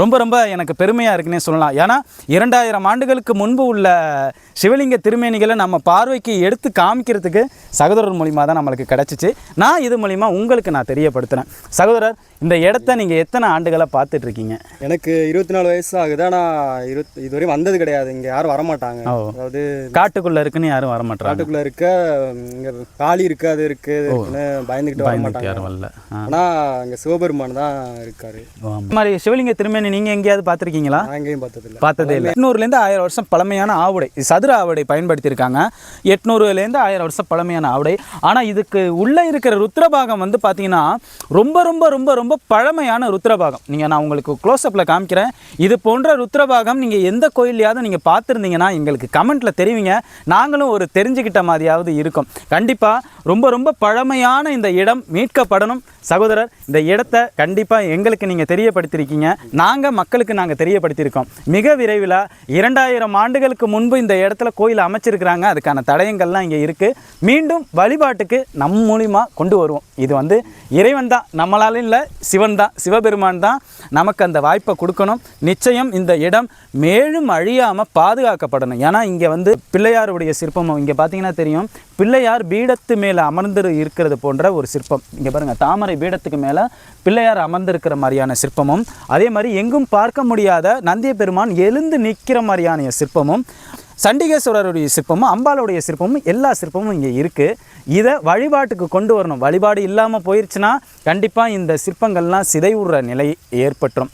ரொம்ப ரொம்ப எனக்கு பெருமையாக இருக்குன்னே சொல்லலாம். ஏன்னா இரண்டாயிரம் ஆண்டுகளுக்கு முன்பு உள்ள சிவலிங்க திருமேனிகளை நம்ம பார்வைக்கு எடுத்து காமிக்கிறதுக்கு சகோதரர் மூலிமா தான் நம்மளுக்கு கிடச்சிச்சு. நான் இது மூலிமா உங்களுக்கு நான் தெரியப்படுத்துகிறேன் சகோதரர் இந்த இடத்த நீங்கள் எத்தனை ஆண்டுகளாக பார்த்துட்டு இருக்கீங்க எனக்கு இருபத்தி நாலு வயசு ஆகுது. ஆனால் இருபத்தி இதுவரையும் வந்தது கிடையாது. இங்கே யாரும் வரமாட்டாங்க. அதாவது காட்டுக்குள்ளே இருக்குன்னு யாரும் வரமாட்டாங்க. காட்டுக்குள்ள இருக்க இங்கே காளி இருக்கு அது இருக்குன்னு பயந்துக்கிட்டு வர மாட்டாங்க யாரும் வரல. ஆனால் இங்கே சிவபெருமான் தான் இருக்காரு. இந்த மாதிரி சிவலிங்க திருமேனி நீங்கள் எங்கேயாவது பார்த்துருக்கீங்களா? எங்கேயும் பார்த்ததில்ல. பார்த்ததே இல்லை. எட்நூறுலேருந்து ஆயிரம் வருஷம் பழமையான ஆவுடை சதுர ஆவுடை பயன்படுத்தியிருக்காங்க. எட்நூறுலேருந்து ஆயிரம் வருஷம் பழமையான ஆவுடை. ஆனால் இதுக்கு உள்ளே இருக்கிற ருத்ரபாகம் வந்து பார்த்தீங்கன்னா ரொம்ப ரொம்ப ரொம்ப ரொம்ப பழமையான ருத்ரபாகம். நீங்கள் நான் உங்களுக்கு க்ளோஸ்அப்பில் காமிக்கிறேன். இது போன்ற ருத்ரபாகம் நீங்கள் எந்த கோயிலையாவது நீங்கள் பார்த்துருந்தீங்கன்னா எங்களுக்கு கமெண்ட்டில் தெரிவிங்க. நாங்களும் ஒரு தெரிஞ்சுக்கிட்ட மாதிரியாவது இருக்கும். கண்டிப்பாக ரொம்ப ரொம்ப பழமையான இந்த இடம் மீட்கப்படணும். சகோதரர் இந்த இடத்த கண்டிப்பாக எங்களுக்கு நீங்கள் தெரியப்படுத்தியிருக்கீங்க நாங்கள் மக்களுக்கு நாங்கள் தெரியப்படுத்தியிருக்கோம். மிக விரைவில் இரண்டாயிரம் ஆண்டுகளுக்கு முன்பு இந்த இடத்துல கோயில் அமைச்சிருக்கிறாங்க. அதுக்கான தடயங்கள்லாம் இங்கே இருக்குது மீண்டும் வழிபாட்டுக்கு நம் மூலிமா கொண்டு வருவோம். இது வந்து இறைவன் தான் நம்மளால இல்லை சிவன் தான் சிவபெருமான் தான் நமக்கு அந்த வாய்ப்பை கொடுக்கணும். நிச்சயம் இந்த இடம் மேலும் அழியாமல் பாதுகாக்கப்படணும். ஏன்னா இங்கே வந்து பிள்ளையாருடைய சிற்பம் இங்கே பார்த்தீங்கன்னா தெரியும். பிள்ளையார் பீடத்து மேலே அமர்ந்து இருக்கிறது போன்ற ஒரு சிற்பம். இங்கே பாருங்கள் தாமரை பீடத்துக்கு மேலே பிள்ளையார் அமர்ந்திருக்கிற மாதிரியான சிற்பமும் அதே மாதிரி எங்கும் பார்க்க முடியாத நந்திய பெருமான் எழுந்து நிற்கிற மாதிரியான சிற்பமும் சண்டிகேஸ்வரருடைய சிற்பமும் அம்பாளுடைய சிற்பமும் எல்லா சிற்பமும் இங்கே இருக்குது இதை வழிபாட்டுக்கு கொண்டு வரணும். வழிபாடு இல்லாமல் போயிடுச்சுன்னா கண்டிப்பாக இந்த சிற்பங்கள்லாம் சிதைவுற நிலை ஏற்பட்டுரும்.